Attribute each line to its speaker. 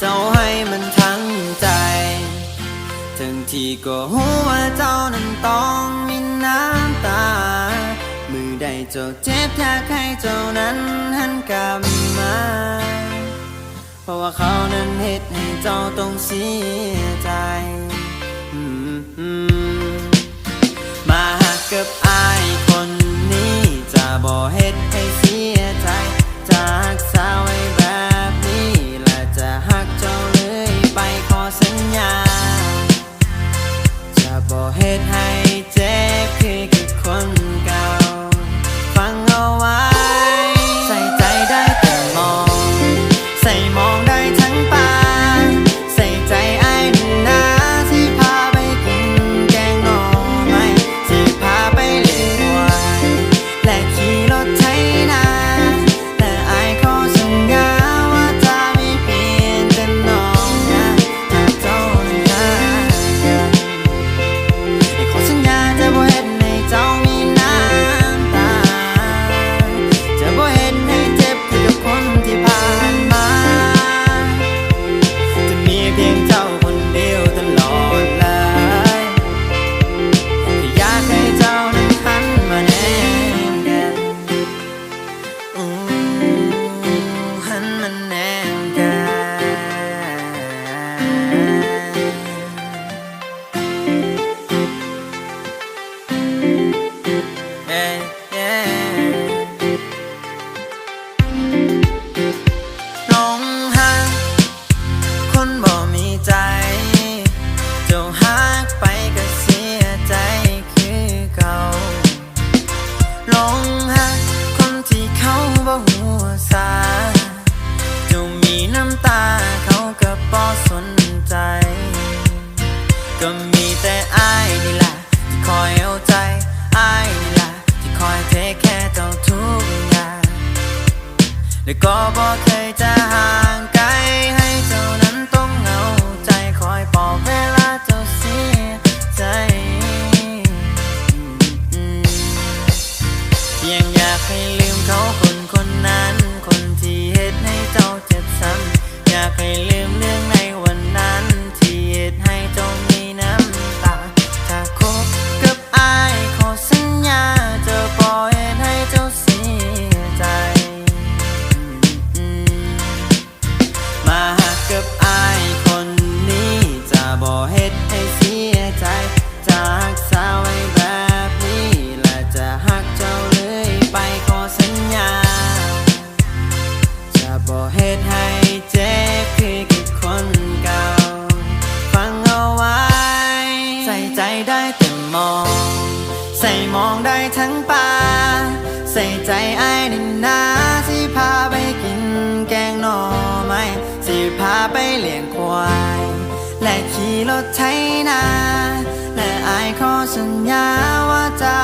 Speaker 1: เจ้าให้มันทั้งใจ ทั้งที่ก็หัวเจ้านั้นต้องมีน้ำตา มือใดเจ้าเจ็บอยาใครเจ้านั้นหันกลับมา เพราะว่าเขานั้นเหตุให้เจ้าต้องเสียใจ และก็บอกเคยจะห่างไกล ให้เจ้านั้นต้องเหงาใจคอยปอบเวลาเจ้าเสียใจยังอยากให้ลืมเขาคนคนนั้น คนที่เหตุให้เจ้าเจ็บซ้ำอยากให้ลืม ใจได้แต่มอง ใส่มองได้ทั้งป่า ใส่ใจไอ้นินนที่พาไปกินแกงหน่อไม้ที่พาไปเลี้ยงควาย และขี่รถไถนาและไอ้ขอสัญญาว่าจะ